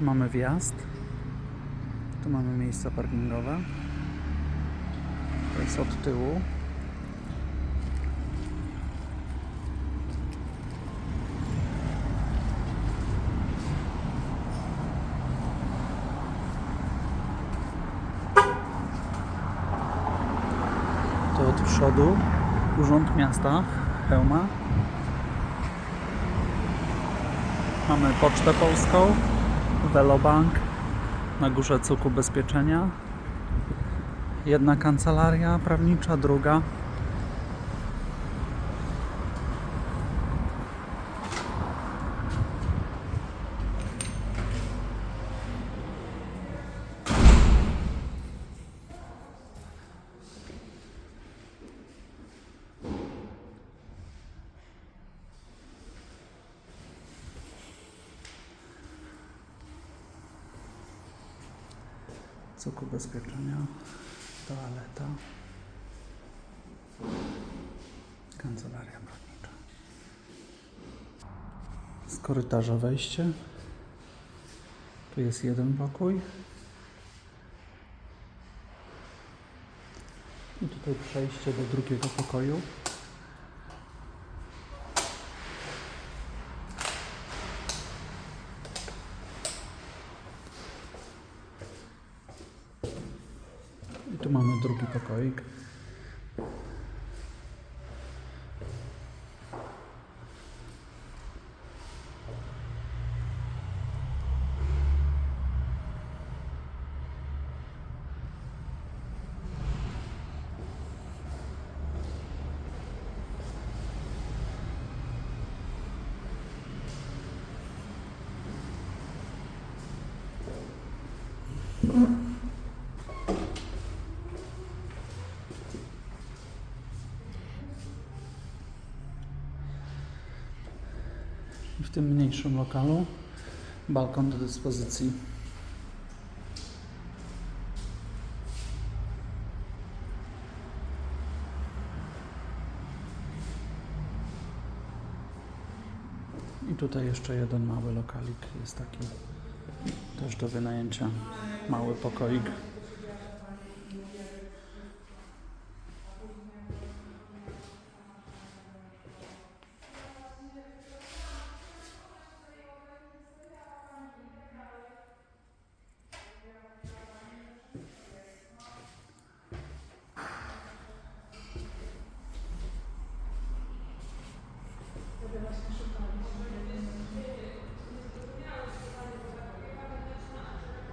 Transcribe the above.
Tu mamy wjazd. Tu mamy miejsca parkingowe. To jest od tyłu. To od przodu Urząd Miasta Chełma. Mamy Pocztę Polską, Velobank, na górze Cuk Ubezpieczenia. Jedna kancelaria prawnicza, druga. Cuk Ubezpieczenia, toaleta, kancelaria prawnicza. Z korytarza wejście. Tu jest jeden pokój. I tutaj przejście do drugiego pokoju. Mamy drugi pokoik. I w tym mniejszym lokalu balkon do dyspozycji. I tutaj jeszcze jeden mały lokalik jest taki też do wynajęcia. Mały pokoik де вас не шукають.